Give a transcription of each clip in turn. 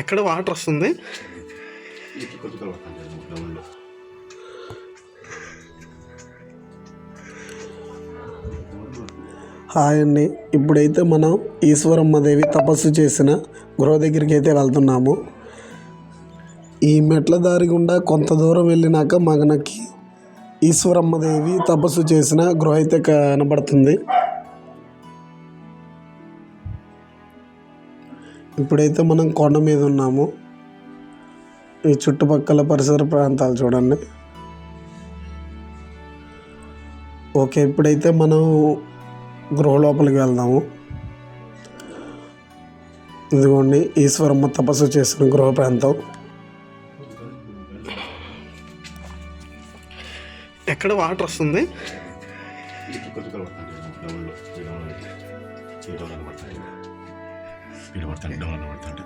ఎక్కడ వాటర్ వస్తుంది? హాయ్ అండి. ఇప్పుడైతే మనం ఈశ్వరమ్మదేవి తపస్సు చేసిన గృహ దగ్గరికి అయితే వెళ్తున్నాము. ఈ మెట్ల దారి గుండా కొంత దూరం వెళ్ళినాక మనకి ఈశ్వరమ్మదేవి తపస్సు చేసిన గృహ అయితే కనబడుతుంది. ఇప్పుడైతే మనం కొండ మీద ఉన్నాము. ఈ చుట్టుపక్కల పరిసర ప్రాంతాలు చూడండి. ఓకే ఇప్పుడైతే మనం గృహ లోపలికి వెళ్దాము. ఇదిగోండి ఈశ్వరమ్మ తపస్సు చేసిన గృహ ప్రాంతం. ఎక్కడ వాటర్ వస్తుంది? ఇట్లా ఈడ పడతాండి పడతాండి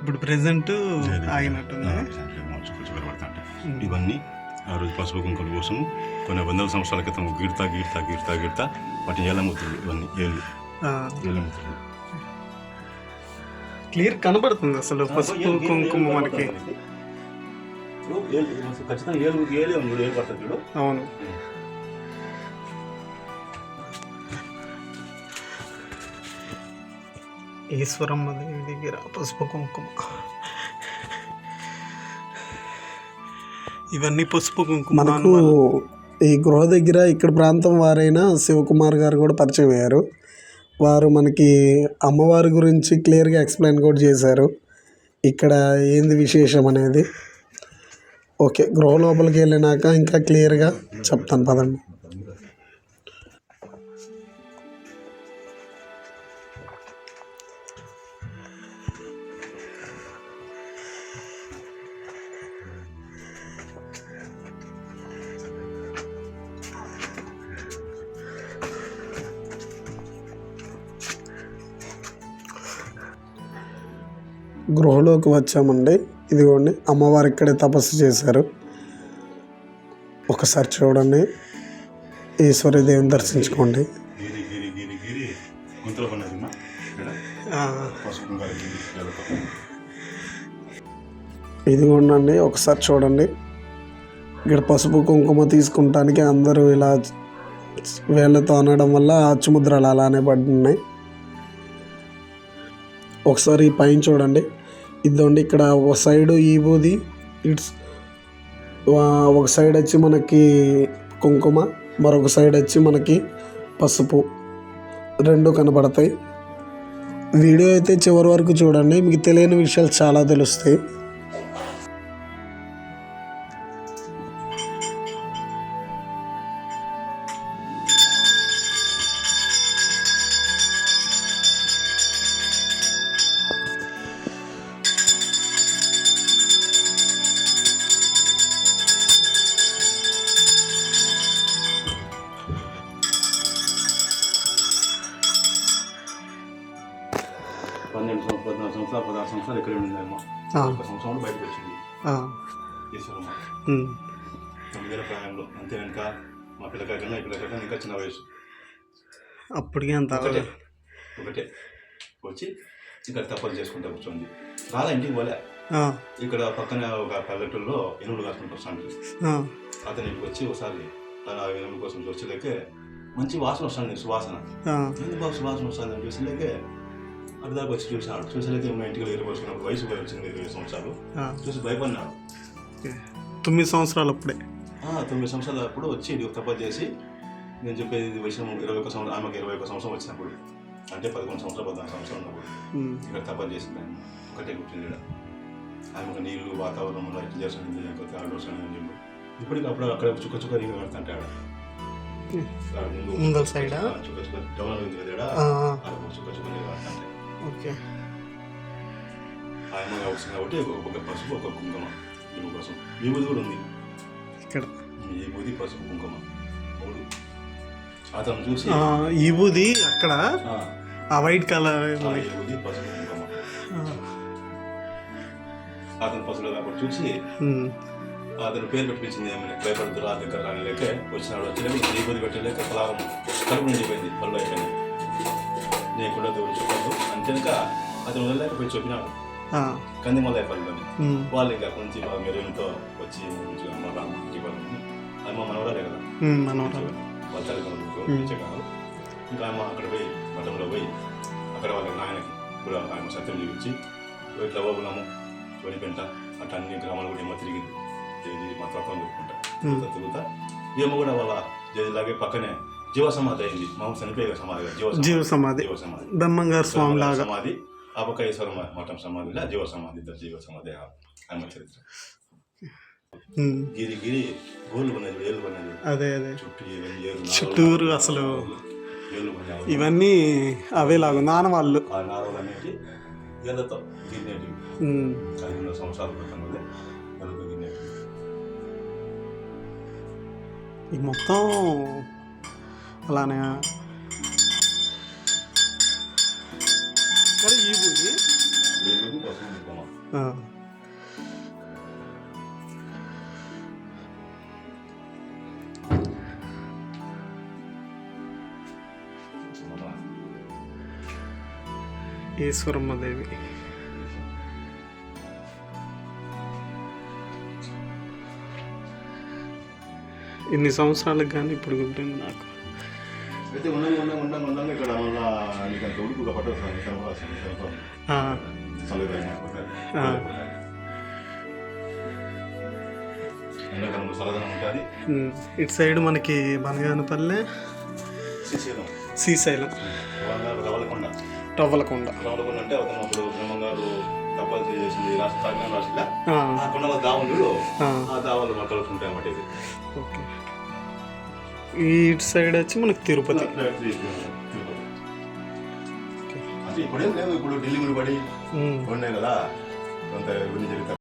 ఇప్పుడు ప్రెసెంట్ ఆగినట్టుంది. పడతాండి ఇవన్నీ ఆ రోజు పసుపు కుంకుల కోసం కొన్ని వందల సంవత్సరాల క్రితం గీడతా గీడతా గీడతా గీడతా వాటి ఏలమూతులు ఇవన్నీ ఏళ్ళు క్లియర్ కనబడుతుంది అసలు పసుపు కుంకుమ మనకి. ఖచ్చితంగా ఏళ్ళు ఏలే ఉంది ఏళ్ళు పడుతుంది చూడు. అవును. ఈశ్వరమ్మ దేవి దగ్గర పసుపు కుంకుమ. ఇవన్నీ పసుపు కుంకుమ మనకు ఈ గృహ దగ్గర ఇక్కడ ప్రాంతం వారైన శివకుమార్ గారు కూడా పరిచయం అయ్యారు. వారు మనకి అమ్మవారి గురించి క్లియర్గా ఎక్స్ప్లెయిన్ కూడా చేశారు. ఇక్కడ ఏంది విశేషం అనేది? ఓకే గృహ లోపలికి వెళ్ళినాక ఇంకా క్లియర్గా చెప్తాను పదండి. గృహలోకి వచ్చామండి. ఇదిగోండి అమ్మవారు ఇక్కడే తపస్సు చేశారు. ఒకసారి చూడండి. ఈశ్వరి దేవుని దర్శించుకోండి. ఇదిగోండి అండి ఒకసారి చూడండి. ఇక్కడ పసుపు కుంకుమ తీసుకుంటానికి అందరూ ఇలా వేళ్ళతో అనడం వల్ల అచ్చుముద్రలు అలానే పడుతున్నాయి ఒకసారి పైన చూడండి. ఇదండి ఇక్కడ ఒక సైడు ఈ బూది ఇట్స్ ఒక సైడ్ వచ్చి మనకి కుంకుమ మరొక సైడ్ వచ్చి మనకి పసుపు. రెండు కనబడతాయి వీడియో అయితే చివరి వరకు చూడండి. మీకు తెలియని విషయాలు చాలా తెలుస్తాయి. పన్నెండు సంవత్సరాలు పద్నాలుగు సంవత్సరాలు పదహారు సంవత్సరాలు ఇక్కడ ఉండిందమ్మా. ఒక సంవత్సరంలో బయటకు వచ్చింది ఉమ్, తొమ్మిదేళ్ళ ప్రాయంలో అంతే వెనుక మా పిల్లకాయ కన్నా ఈ పిల్లకాయ కన్నా ఇంకా చిన్న వయసు అప్పటికే అంత ఒకటే. వచ్చి ఇక్కడ తప్పలు చేసుకుంటూ కూర్చోండి. రాలా ఇంటికి పోలే. ఇక్కడ పక్కన ఒక పల్లెటూరులో ఎనుగులు కాసుకుంటూ వస్తాడు ఆ, అతను ఇంటికి వచ్చి ఒకసారి తన ఎనుగుల కోసం వచ్చేలేకే మంచి వాసన వస్తుంది సువాసన. ఎందుకు సువాసన వస్తుంది అని చూసేలేకే అటు దాకా వచ్చి చూసినాడు చూసేలేకే మా ఇంటికి ఎగిరిపోసుకున్నప్పుడు వయసు పోయి వచ్చింది ఇరవై సంవత్సరాలు. చూసి భయపడినాడు ఓకే. తొమ్మిది సంవత్సరాలు అప్పుడే. తొమ్మిది సంవత్సరాలు అప్పుడు వచ్చి ఇది తప్ప చేసి నేను చెప్పేది ఇది వయసు ఇరవై ఒక సంవత్సరం ఆమెకి ఇరవై ఒక సంవత్సరం వచ్చినప్పుడు. అంటే పదకొండు సంవత్సరాలు పద్నాలుగు సంవత్సరాలు ఉన్నప్పుడు. ఇక్కడ తప్ప చేసింది ఒకటే కూర్చుంది ఇక్కడ ఆమెకు నీళ్ళు వాతావరణం ఇట్లా చేస్తుంది ఆలోచన అని చెప్పి. ఇప్పటికి అప్పుడు అక్కడ చుక్క చుక్క నీళ్ళు కడుతుంటే ఆడ ఆడ ముందు చుక్క చుక్క డౌన్ ఉంది కదా ఆడ చుక్క చుక్క నీళ్ళు కడుతుంటే ఓకే ఆయన అవసరం కాబట్టి ఒక- పసుపు ఒక కుంకుమ కోసం కూడా ఉంది ఇక్కడ పసుపు కుంకుమ మూడు అతను చూసి ఈ బూది అక్కడ ఆ, వైట్ కలర్ బుద్ధి పసుపు కుంకుమ అతను పసుపు అప్పుడు చూసి అతను పేరు పెట్టించింది ఏమైనా భయపడుతురా దగ్గర రాని లేక వచ్చినాడు వచ్చి ఈ బుద్ధి పెట్టలేక కలారం కడుపు నిండిపోయింది పళ్ళు అయిపోయింది చెప్పడదు చెప్పద్దు అంతేనక అతను వదలలేక పోయి చెప్పినాడు ఆ, కందిమల్లయ్య పల్లెని ఉమ్, వాళ్ళు ఇంకా కొంచెం మెరుగుతో వచ్చి మంచిగా మళ్ళా ఇంటికి వాళ్ళని అది మా మనవరాలే కదా. వాళ్ళ. ఇచ్చేకాదు ఇంకా ఆమె అక్కడ పోయి మఠంలో పోయి అక్కడ వాళ్ళ నాయనకి కూడా ఆయన సత్యం చూపించి ఇట్లా బాబునాము వెలిపెంట అట్లా అన్ని గ్రామాలు కూడా ఏమో తిరిగింది ఇది మా తత్వం చెప్పుకుంటా. తిరుగుతా ఏమో కూడా వాళ్ళ జైలులాగే పక్కనే జీవ సమాధి అయింది. మా చనిపోయే సమాధి జీవ జీవ సమాధి జీవ సమాధి బ్రహ్మంగారు స్వామి లాగా సమాధి ఈశ్వర మఠం సమాధిలో జీవ సమాధి జీవ సమాధి ఆమె చరిత్ర. గిరి గిరి గోళ్ళు ఉన్నది ఏళ్ళు ఉన్నది అదే అదే. చుట్టూ చుట్టూరు అసలు. ఇవన్నీ అవే లాగా అనేటి ఏళ్ళతో గిన్నెటి. ఉమ్, ఐదు వందల సంవత్సరాల క్రితం మొత్తం అలానే. ఈ ఊరి ఏళ్ళు కోసం ఇంకొక ఆ, ఈశ్వరమ్మ దేవి. ఇన్ని సంవత్సరాలకు కానీ ఇప్పుడు గుర్తుంది నాకు? అయితే ఉండంగా ఉండంగా ఉండంగా ఉండంగా ఇక్కడ మళ్ళా నీకు అంత ఉడుకు పట్టదు ఇటు సైడ్ మనకి బనగానపల్లె శ్రీశైలం. రవలకొండ రవ్వలకొండ. అంటే అతను అప్పుడు బ్రహ్మంగారు తప్పలు చేసింది రాష్ట్ర తాగిన రాష్ట్ర ఆ, ఆ దావులు దావాలు కలుపుకుంటాయి అన్నమాట ఇది ఓకే. ఇటు సైడ్ వచ్చి మనకి తిరుపతి. ఇప్పుడేం ఇప్పుడు ఢిల్లీ పడి. ఉన్నాయి కదా కొంత